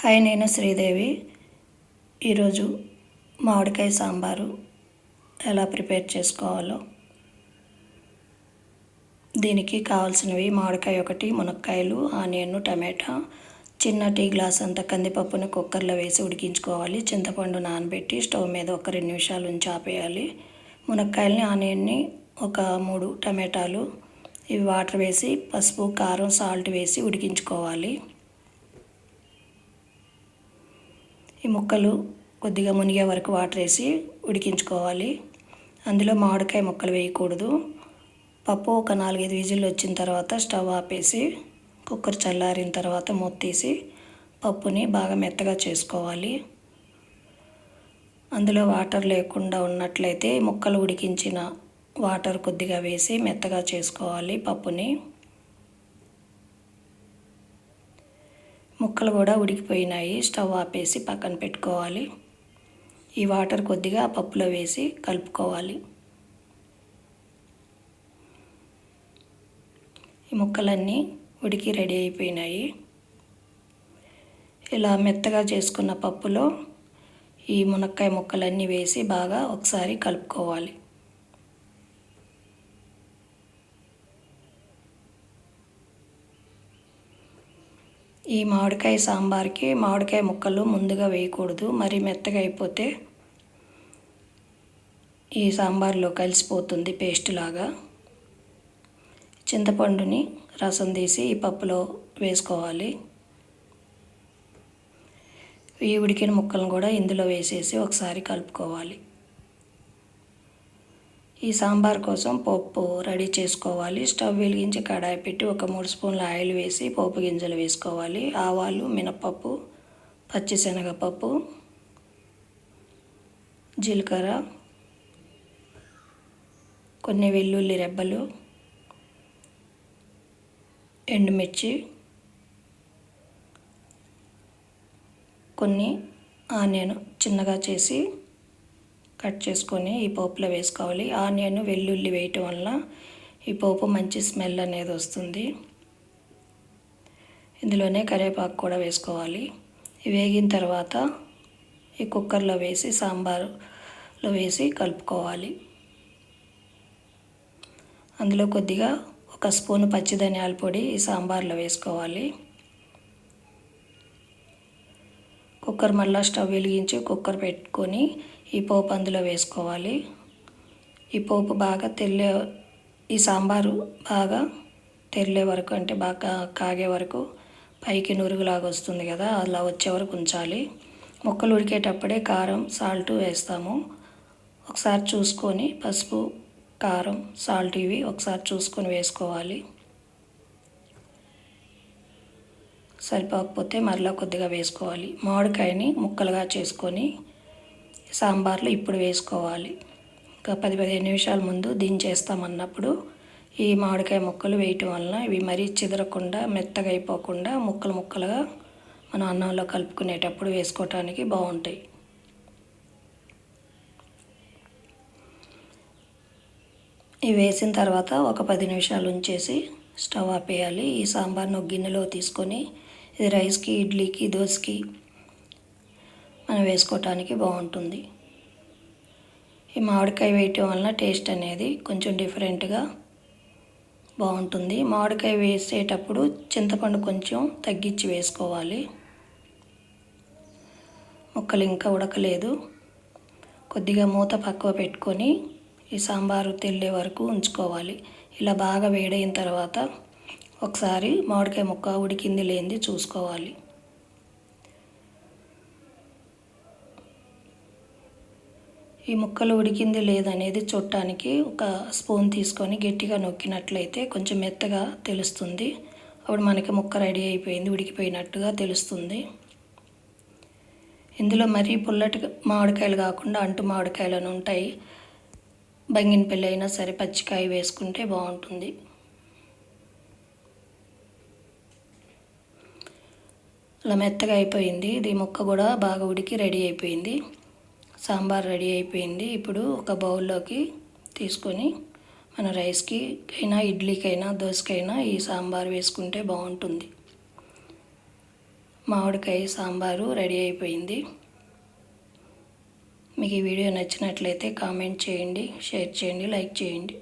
Hi నేను శ్రీదేవి. ఈరోజు మామిడికాయ సాంబారు ఎలా ప్రిపేర్ చేసుకోవాలో. దీనికి కావాల్సినవి మామిడికాయ ఒకటి మునక్కాయలు ఆనియన్ టమాటా. చిన్న టీ గ్లాస్ అంత కందిపప్పుని కుక్కర్లో వేసి ఉడికించుకోవాలి. చింతపండు నానబెట్టి స్టవ్ మీద ఒక రెండు నిమిషాలు ఉంచి ఆపేయాలి. మునక్కాయలని ఆనియన్ని ఒక మూడు టమాటాలు. ఇవి వాటర్ వేసి పసుపు కారం సాల్ట్ వేసి ఉడికించుకోవాలి. ఈ ముక్కలు కొద్దిగా మునిగే వరకు వాటర్ వేసి ఉడికించుకోవాలి. అందులో మామిడికాయ ముక్కలు వేయకూడదు. పప్పు ఒక నాలుగైదు విజిల్లు వచ్చిన తర్వాత స్టవ్ ఆపేసి కుక్కర్ చల్లారిన తర్వాత మూత తీసి పప్పుని బాగా మెత్తగా చేసుకోవాలి. అందులో వాటర్ లేకుండా ఉన్నట్లయితే ముక్కలు ఉడికించిన వాటర్ కొద్దిగా వేసి మెత్తగా చేసుకోవాలి పప్పుని. ముక్కలు కూడా ఉడికిపోయినాయి. స్టవ్ ఆపేసి పక్కన పెట్టుకోవాలి. ఈ వాటర్ కొద్దిగా పప్పులో వేసి కలుపుకోవాలి. ఈ ముక్కలన్నీ ఉడికి రెడీ అయిపోయినాయి. ఇలా మెత్తగా చేసుకున్న పప్పులో ఈ మునక్కాయ ముక్కలన్నీ వేసి బాగా ఒకసారి కలుపుకోవాలి. ఈ మామిడికాయ సాంబార్కి మామిడికాయ ముక్కలు ముందుగా వేయకూడదు మరి మెత్తగా అయిపోతే ఈ సాంబార్లో కలిసిపోతుంది పేస్ట్ లాగా. చింతపండుని రసం తీసి ఈ పప్పులో వేసుకోవాలి. ఈ ఉడికిన ముక్కలను కూడా ఇందులో వేసేసి ఒకసారి కలుపుకోవాలి. ఈ సాంబార్ కోసం పప్పు రెడీ చేసుకోవాలి. స్టవ్ వెలిగించి కడాయి పెట్టి ఒక మూడు స్పూన్ల ఆయిల్ వేసి పోపు గింజలు వేసుకోవాలి. ఆవాలు మినపప్పు పచ్చిశనగపప్పు జీలకర్ర కొన్ని వెల్లుల్లి రెబ్బలు ఎండుమిర్చి కొన్ని ఆనియన్ చిన్నగా చేసి కట్ చేసుకొని ఈ పోపులో వేసుకోవాలి. ఆనియన్ వెల్లుల్లి వేయటం వల్ల ఈ పోపు మంచి స్మెల్ అనేది వస్తుంది. ఇందులోనే కరివేపాకు కూడా వేసుకోవాలి. వేగిన తర్వాత ఈ కుక్కర్లో వేసి సాంబారులో వేసి కలుపుకోవాలి. అందులో కొద్దిగా ఒక స్పూను పచ్చి ధనియాల పొడి ఈ సాంబార్లో వేసుకోవాలి. కుక్కర్ మళ్ళీ స్టవ్ వెలిగించి కుక్కర్ పెట్టుకొని ఈ పోపు అందులో వేసుకోవాలి. ఈ పోపు బాగా తెల్లే ఈ సాంబారు బాగా తెల్లే వరకు అంటే బాగా కాగే వరకు పైకి నురుగులాగా వస్తుంది కదా అలా వచ్చే వరకు ఉంచాలి. ముక్కలు ఉడికేటప్పుడే కారం సాల్ట్ వేస్తాము. ఒకసారి చూసుకొని పసుపు కారం సాల్ట్ ఇవి ఒకసారి చూసుకొని వేసుకోవాలి. సరిపోకపోతే మరలా కొద్దిగా వేసుకోవాలి. మామిడికాయని ముక్కలుగా చేసుకొని సాంబార్లో ఇప్పుడు వేసుకోవాలి. ఇంకా పది పదిహేను నిమిషాల ముందు దించేస్తామన్నప్పుడు ఈ మామిడికాయ ముక్కలు వేయటం వలన ఇవి మరీ చెదరకుండా మెత్తగా అయిపోకుండా ముక్కలు ముక్కలుగా మనం అన్నంలో కలుపుకునేటప్పుడు వేసుకోవటానికి బాగుంటాయి. ఇవి వేసిన తర్వాత ఒక పది నిమిషాలు ఉంచేసి స్టవ్ ఆపేయాలి. ఈ సాంబార్ను గిన్నెలో తీసుకొని ఇది రైస్కి ఇడ్లీకి దోశకి మనం వేసుకోవటానికి బాగుంటుంది. ఈ మామిడికాయ వేయటం వలన టేస్ట్ అనేది కొంచెం డిఫరెంట్గా బాగుంటుంది. మామిడికాయ వేసేటప్పుడు చింతపండు కొంచెం తగ్గించి వేసుకోవాలి. ముక్కలు ఇంకా ఉడకలేదు. కొద్దిగా మూత పక్కవ పెట్టుకొని ఈ సాంబారు తెల్లే వరకు ఉంచుకోవాలి. ఇలా బాగా వేడైన తర్వాత ఒకసారి మామిడికాయ ముక్క ఉడికింది లేనిది చూసుకోవాలి. ఈ ముక్కలు ఉడికింది లేదనేది చూడటానికి ఒక స్పూన్ తీసుకొని గట్టిగా నొక్కినట్లయితే కొంచెం మెత్తగా తెలుస్తుంది. అప్పుడు మనకి ముక్క రెడీ అయిపోయింది ఉడికిపోయినట్టుగా తెలుస్తుంది. ఇందులో మరీ పుల్లటి మామిడికాయలు కాకుండా అంటు మామిడికాయలను ఉంటాయి. బంగినపల్లి అయినా సరే పచ్చికాయ వేసుకుంటే బాగుంటుంది. అలా మెత్తగా అయిపోయింది. ఇది ముక్క కూడా బాగా ఉడికి రెడీ అయిపోయింది. సాంబార్ రెడీ అయిపోయింది. ఇప్పుడు ఒక బౌల్లోకి తీసుకొని మన రైస్కి అయినా ఇడ్లీకైనా దోశకైనా ఈ సాంబార్ వేసుకుంటే బాగుంటుంది. మామిడికాయ సాంబారు రెడీ అయిపోయింది. మీకు ఈ వీడియో నచ్చినట్లయితే కామెంట్ చేయండి షేర్ చేయండి లైక్ చేయండి.